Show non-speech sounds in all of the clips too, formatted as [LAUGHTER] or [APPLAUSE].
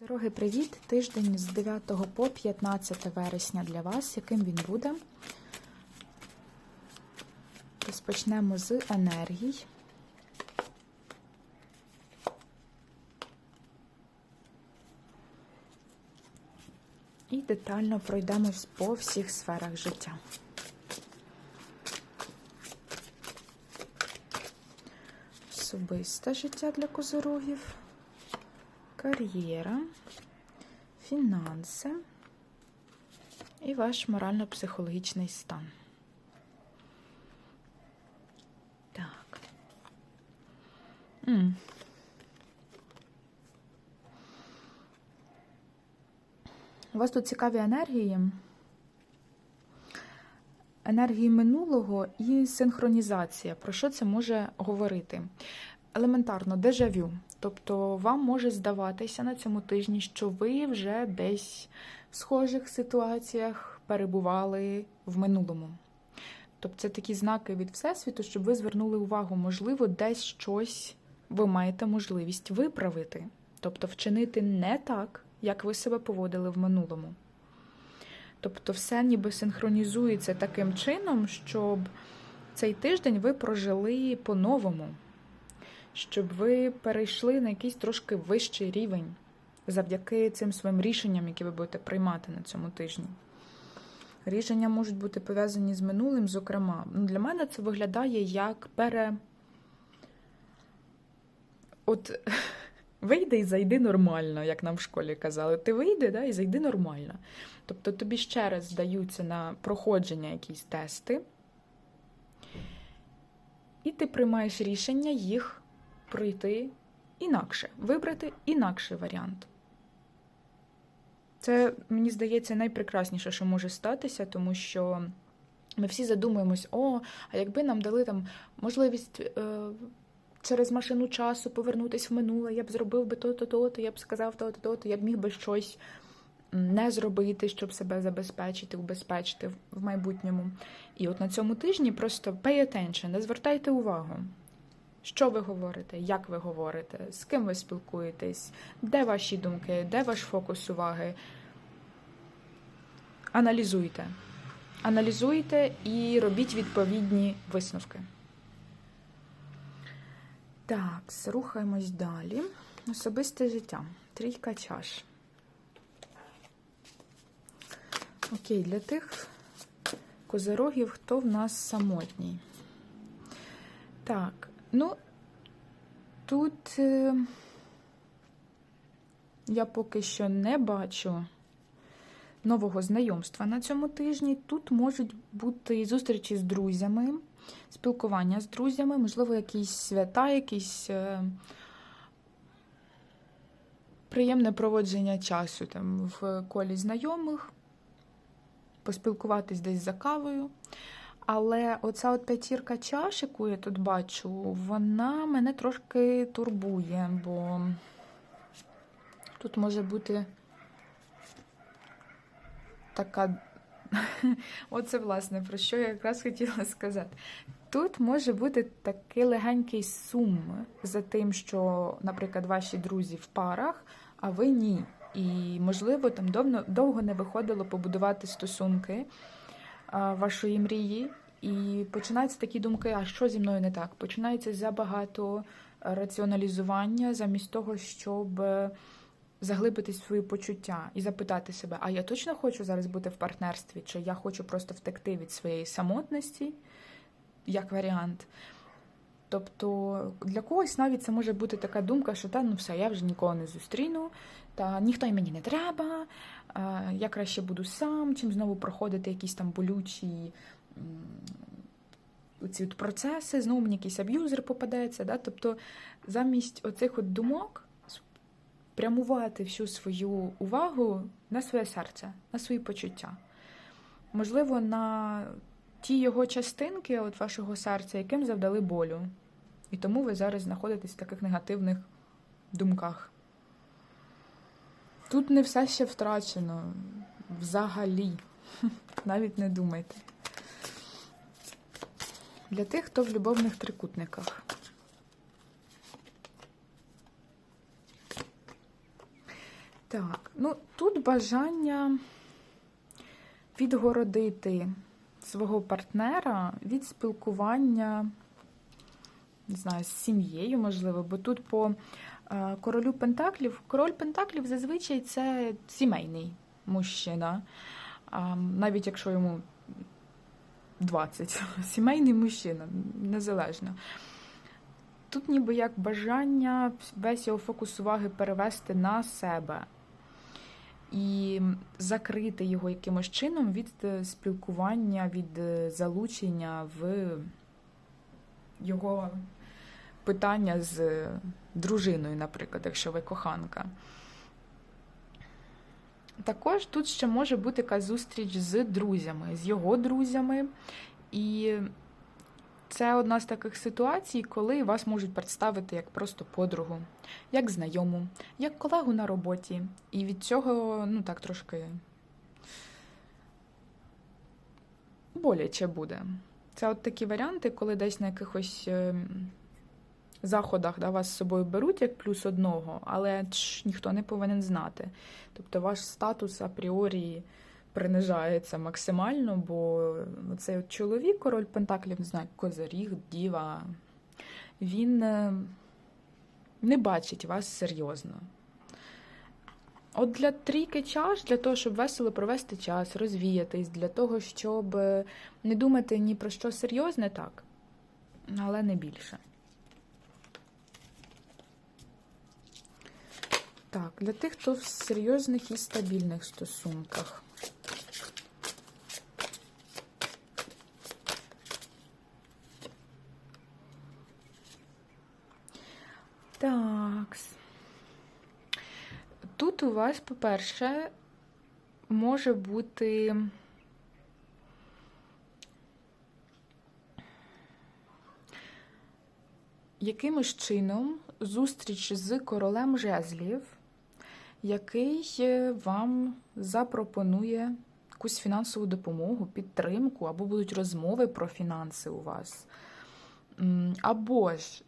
Дороги, привіт! Тиждень з 9 по 15 вересня для вас. Яким він буде? Розпочнемо з енергій. І детально пройдемось по всіх сферах життя. Особисте життя для козорогів кар'єра, фінанси і ваш морально-психологічний стан. Так. М. У вас тут цікаві енергії. Енергії минулого і синхронізація. Про що це може говорити? Елементарно, дежавю. Тобто вам може здаватися на цьому тижні, що ви вже десь в схожих ситуаціях перебували в минулому. Тобто це такі знаки від Всесвіту, щоб ви звернули увагу, можливо, десь щось ви маєте можливість виправити, тобто вчинити не так, як ви себе поводили в минулому. Тобто, все ніби синхронізується таким чином, щоб цей тиждень ви прожили по-новому щоб ви перейшли на якийсь трошки вищий рівень завдяки цим своїм рішенням, які ви будете приймати на цьому тижні. Рішення можуть бути пов'язані з минулим, зокрема. Ну, Для мене це виглядає як пере. От [LAUGHS] вийди і зайди нормально, як нам в школі казали. Ти вийди да, і зайди нормально. Тобто тобі ще раз здаються на проходження якісь тести, і ти приймаєш рішення їх пройти інакше, вибрати інакший варіант. Це, мені здається, найпрекрасніше, що може статися, тому що ми всі задумуємось, о, а якби нам дали там можливість е, через машину часу повернутися в минуле, я б зробив би то-то, то-то, я б сказав то-то, то-то, я б міг би щось не зробити, щоб себе забезпечити, убезпечити в майбутньому. І от на цому тижні просто pay attention, не звертайте увагу. Що ви говорите, як ви говорите, з ким ви спілкуєтесь, де ваші думки, де ваш фокус уваги? Аналізуйте. Аналізуйте і робіть відповідні висновки. Так, рухаємось далі. Особисте життя. Трійка чаш. Окей, для тих козирогів, хто в нас самотній. Так, ну, тут е, я поки що не бачу нового знайомства на цьому тижні. Тут можуть бути зустрічі з друзями, спілкування з друзями, можливо, якісь свята, якісь е, приємне проводження часу там в колі знайомих, поспілкуватись десь за кавою. Але оця от п'ятірка чаш, яку я тут бачу, вона мене трошки турбує, бо тут може бути така. [LAUGHS] Оце, власне, про що я якраз хотіла сказати. Тут може бути такий легенький сум за тим, що, наприклад, ваші друзі в парах, а ви ні. І, можливо, там довго, не виходило побудувати стосунки вашої мрії, і починаються такі думки: а що зі мною не так? Починається забагато раціоналізування, замість того, щоб заглибити свої почуття і запитати себе, а я точно хочу зараз бути в партнерстві, чи я хочу просто втекти від своєї самотності, як варіант. Тобто для когось навіть це може бути така думка, що та ну все, я вже нікого не зустріну, та ніхто й мені не треба, я краще буду сам, чим знову проходити якісь там болючі ці от процеси, знову мені якийсь аб'юзер попадається. Да? Тобто замість оцих от думок спрямувати всю свою увагу на своє серце, на свої почуття. Можливо, на ті його частинки от вашого серця, яким завдали болю. І тому ви зараз знаходитесь в таких негативних думках. Тут не все ще втрачено взагалі. [LAUGHS] Навіть не думайте. Для тих, хто в любовних трикутниках. Так, ну тут бажання відгородити свого партнера від спілкування, не знаю, з сім'єю, можливо, бо тут по королю Пентаклів, король Пентаклів зазвичай це сімейний мужчина, навіть якщо йому 20, [LAUGHS] сімейний мужчина, незалежно. Тут ніби як бажання весь його фокус уваги перевести на себе і закрити його якимось чином від е, спілкування, від е, залучення в його питання з е, дружиною, наприклад, якщо ви коханка. Також тут ще може бути якась зустріч з друзями, з його друзями. І це одна з таких ситуацій, коли вас можуть представити як просто подругу, як знайому, як колегу на роботі. І від цього, ну так, трошки боляче буде. Це от такі варіанти, коли десь на якихось ем, заходах да, вас з собою беруть як плюс одного, але ж ніхто не повинен знати. Тобто ваш статус апріорі принижається максимально, бо цей от чоловік, король Пентаклів, не знаю, козиріг, діва, він е, не бачить вас серйозно. От для трійки чаш, для того, щоб весело провести час, розвіятись, для того, щоб е, не думати ні про що серйозне, так, але не більше. Так, для тих, хто в серйозних і стабільних стосунках. Так. Тут у вас, по-перше, може бути якимось чином зустріч з королем жезлів, який е, вам запропонує якусь фінансову допомогу, підтримку, або будуть розмови про фінанси у вас. Або ж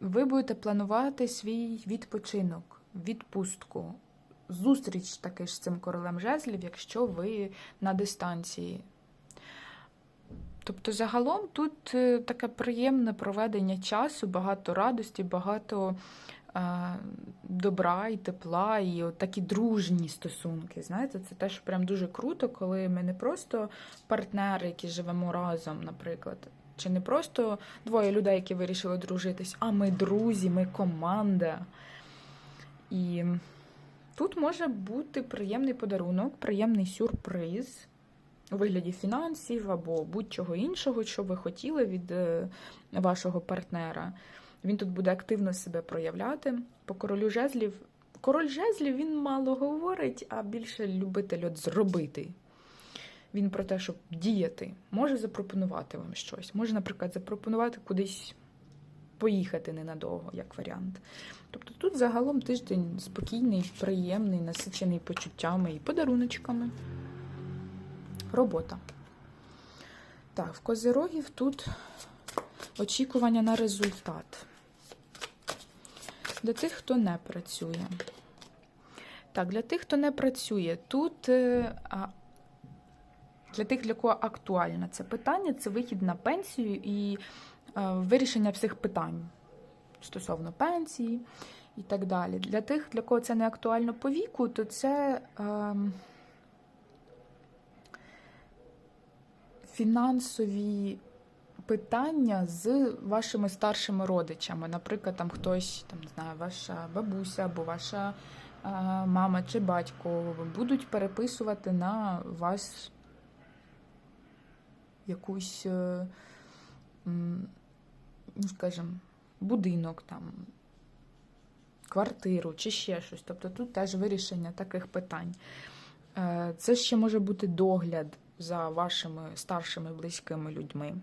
ви будете планувати свій відпочинок, відпустку, зустріч таки з цим королем жезлів, якщо ви на дистанції. Тобто, загалом тут е, таке приємне проведення часу, багато радості, багато добра і тепла, і от такі дружні стосунки. Знаєте, це теж прям дуже круто, коли ми не просто партнери, які живемо разом, наприклад, чи не просто двоє людей, які вирішили дружитись, а ми друзі, ми команда. І тут може бути приємний подарунок, приємний сюрприз у вигляді фінансів або будь-чого іншого, що ви хотіли від е, вашого партнера. Він тут буде активно себе проявляти. По королю жезлів. Король жезлів він мало говорить, а більше любитель от зробити. Він про те, щоб діяти, може запропонувати вам щось. Може, наприклад, запропонувати кудись поїхати ненадовго, як варіант. Тобто тут загалом тиждень спокійний, приємний, насичений почуттями і подаруночками. Робота. Так, в козирогів тут очікування на результат. Для тих, хто не працює. Так, для тих, хто не працює, тут е, для тих, для кого актуальне це питання, це вихід на пенсію і е, вирішення всіх питань стосовно пенсії і так далі. Для тих, для кого це не актуально по віку, то це. Е, фінансові питання з вашими старшими родичами. Наприклад, там хтось, там не знаю, ваша бабуся або ваша е, мама чи батько будуть переписувати на вас якусь, е, ну скажімо, будинок там. Квартиру чи ще щось. Тобто тут теж вирішення таких питань. Е, Це ще може бути догляд за вашими старшими близькими людьми.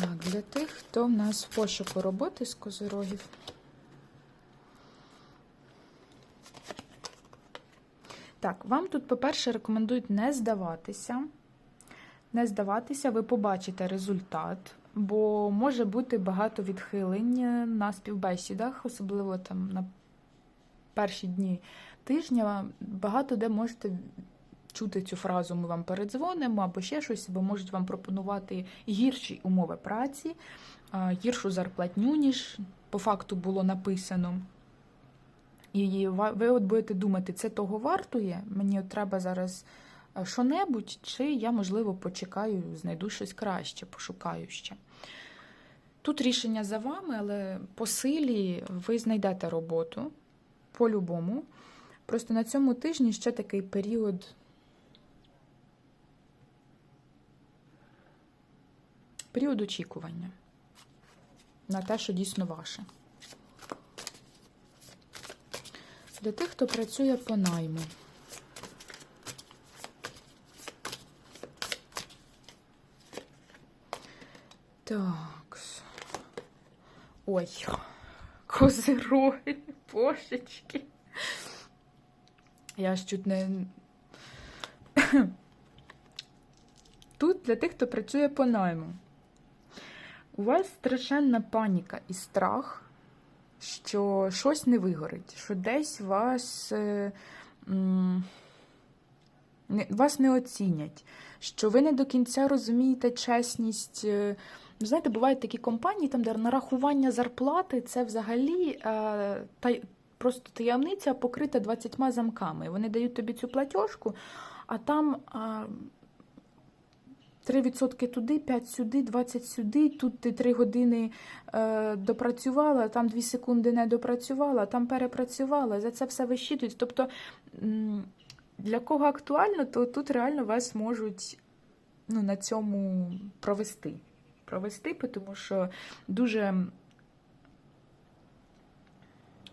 Так, для тих, хто в нас в пошуку роботи з козирогів. Так, вам тут, по-перше, рекомендують не здаватися. Не здаватися, ви побачите результат бо може бути багато відхилень на співбесідах, особливо там на перші дні тижня. Багато де можете чути цю фразу Ми вам передзвонимо або ще щось, або можуть вам пропонувати гірші умови праці, гіршу зарплатню, ніж по факту було написано. І ви от будете думати, це того вартує, мені от треба зараз е, що-небудь, чи я, можливо, почекаю, знайду щось краще, пошукаю ще. Тут рішення за вами, але по силі ви знайдете роботу по-любому. Просто на цьому тижні ще такий період. Період очікування на те, що дійсно ваше. Для тих, хто працює по найму. Так. Ой, козироги, божечки. Я ж чуть не. [COUGHS] Тут для тих, хто працює по найму. У вас страшенна паніка і страх, що щось не вигорить, що десь вас, е, вас не оцінять, що ви не до кінця розумієте чесність. е, Знаєте, бувають такі компанії, там, де нарахування зарплати це взагалі е, та, просто таємниця покрита 20 замками. Вони дають тобі цю платіжку, а там. Е, 3% туди, 5 сюди, 20 сюди. Тут ти 3 години е, допрацювала, там 2 секунди не допрацювала, там перепрацювала. За це все вищитують. Тобто для кого актуально, то тут реально вас можуть ну, на цьому провести. Провести, тому що дуже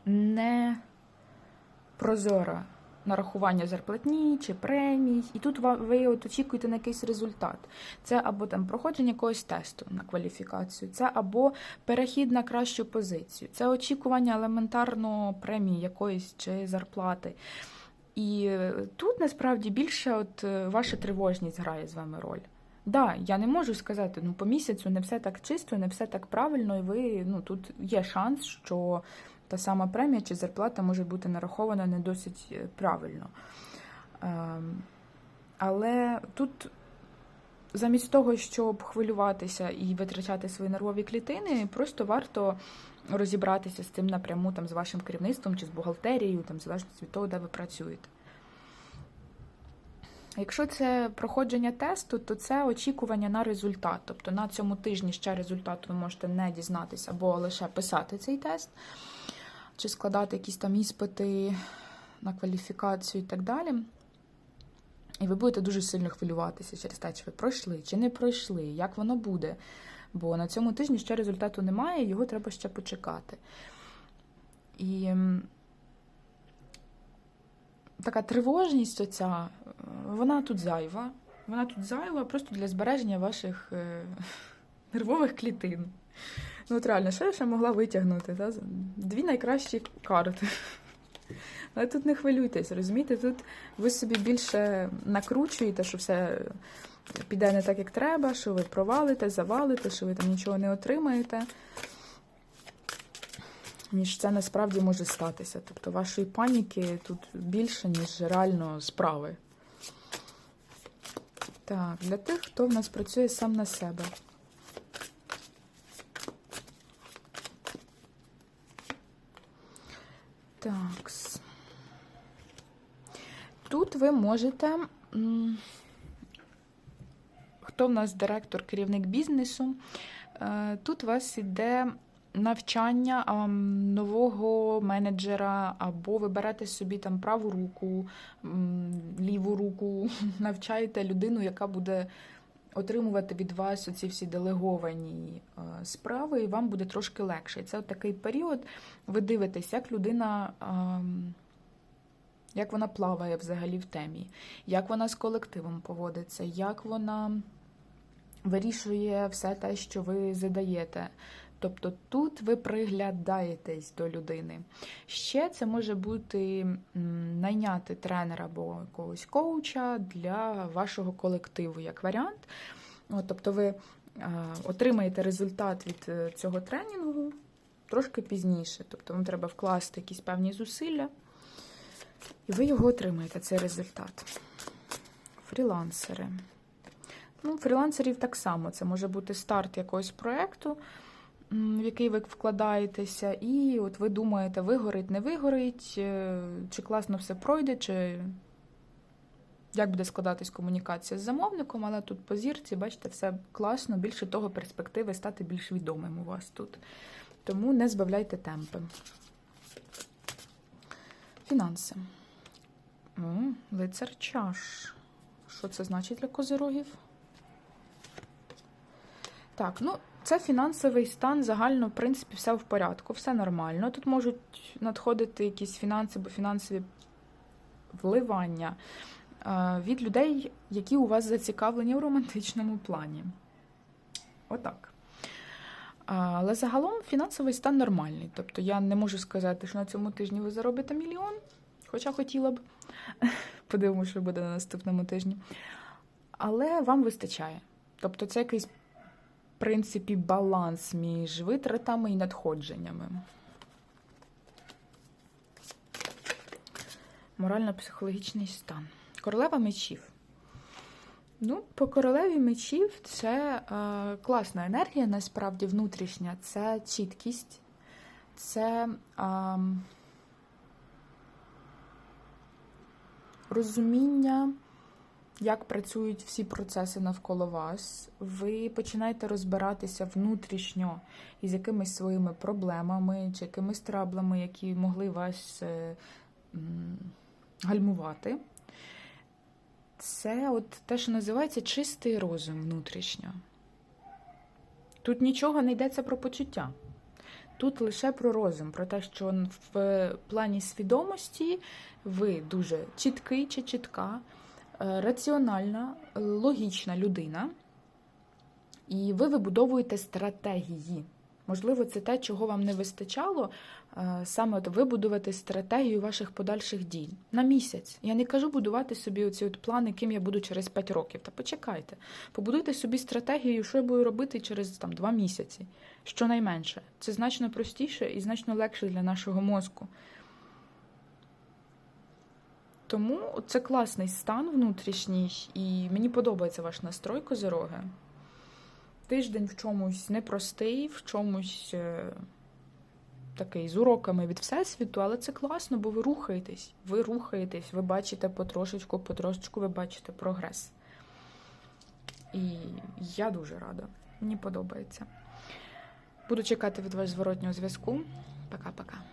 не прозора нарахування зарплатні чи премій, і тут ви от очікуєте на якийсь результат. Це або там проходження якогось тесту на кваліфікацію, це або перехід на кращу позицію, це очікування елементарно премії якоїсь чи зарплати. І тут насправді більше от е, ваша тривожність грає з вами роль. Да, я не можу сказати, ну по місяцю не все так чисто, не все так правильно, і ви ну тут є шанс, що та сама премія чи зарплата може бути нарахована не досить е, правильно. Ем, Але тут замість того, щоб хвилюватися і витрачати свої нервові клітини, просто варто розібратися з цим напряму там, з вашим керівництвом чи з бухгалтерією, там, залежно від того, де ви працюєте. Якщо це проходження тесту, то це очікування на результат. Тобто на цьому тижні ще результат ви можете не дізнатися або лише писати цей тест, чи складати якісь там іспити на кваліфікацію і так далі. І ви будете дуже сильно хвилюватися через те, чи ви пройшли, чи не пройшли, як воно буде. Бо на цьому тижні ще результату немає, його треба ще почекати. І така тривожність оця, е, вона тут зайва. Вона тут зайва просто для збереження ваших е, [LAUGHS] нервових клітин. Ну, от реально, що я ще могла витягнути? Та? Дві найкращі карти. Але тут не хвилюйтесь, розумієте? Тут ви собі більше накручуєте, що все піде не так, як треба, що ви провалите, завалите, що ви там нічого не отримаєте. Ніж це насправді може статися. Тобто вашої паніки тут більше, ніж реально справи. Так, для тих, хто в нас працює сам на себе. Так. Тут ви можете. Хто в нас директор, керівник бізнесу? Е, Тут у вас іде навчання нового менеджера, або ви берете собі там праву руку, ліву руку, [LAUGHS] навчаєте людину, яка буде отримувати від вас оці всі делеговані е, справи, і вам буде трошки легше. Це от такий період. Ви дивитесь, як людина. ем, Як вона плаває взагалі в темі, як вона з колективом поводиться, як вона вирішує все те, що ви задаєте. Тобто тут ви приглядаєтесь до людини. Ще це може бути найняти тренера або якогось коуча для вашого колективу, як варіант. Тобто ви е, отримаєте результат від е, цього тренінгу трошки пізніше. Тобто вам треба вкласти якісь певні зусилля, і ви його отримаєте, цей результат. Фрілансери. Ну, фрілансерів так само. Це може бути старт якогось проєкту, в який ви вкладаєтеся, і от ви думаєте, вигорить, не вигорить, е, чи класно все пройде, чи як буде складатись комунікація з замовником, але тут по зірці, бачите, все класно, більше того, перспективи стати більш відомим у вас тут. Тому не збавляйте темпи. Фінанси. О, лицар чаш. Що це значить для козирогів? Так, ну це фінансовий стан. Загально, в принципі, все в порядку, все нормально. Тут можуть надходити якісь фінанси або фінансові вливання е, від людей, які у вас зацікавлені у романтичному плані. Отак. Але загалом фінансовий стан нормальний. Тобто я не можу сказати, що на цьому тижні ви заробите мільйон, хоча хотіла б. [LAUGHS] Подивимося, що буде на наступному тижні. Але вам вистачає. Тобто, це якийсь, в принципі, баланс між витратами і надходженнями. Морально-психологічний стан. Королева мечів. Ну, по королеві мечів це е, класна енергія, насправді внутрішня, це чіткість, це е, розуміння, як працюють всі процеси навколо вас. Ви починаєте розбиратися внутрішньо із якимись своїми проблемами чи якимись траблами, які могли вас е, гальмувати. Це от те, що називається чистий розум внутрішньо. Тут нічого не йдеться про почуття. Тут лише про розум, про те, що в плані свідомості ви дуже чіткий чи чітка, раціональна, логічна людина, і ви вибудовуєте стратегії. Можливо, це те, чого вам не вистачало, е, саме от вибудувати стратегію ваших подальших дій на місяць. Я не кажу будувати собі оці от плани, ким я буду через 5 років. Та почекайте, побудуйте собі стратегію, що я буду робити через там 2 місяці. Щонайменше. Це значно простіше і значно легше для нашого мозку. Тому це класний стан внутрішній, і мені подобається ваш настрой козироги. Тиждень в чомусь непростий, в чомусь е, такий з уроками від Всесвіту, але це класно, бо ви рухаєтесь. Ви рухаєтесь, ви бачите потрошечку, потрошечку ви бачите прогрес. І я дуже рада. Мені подобається. Буду чекати від вас зворотнього зв'язку. Пока-пока.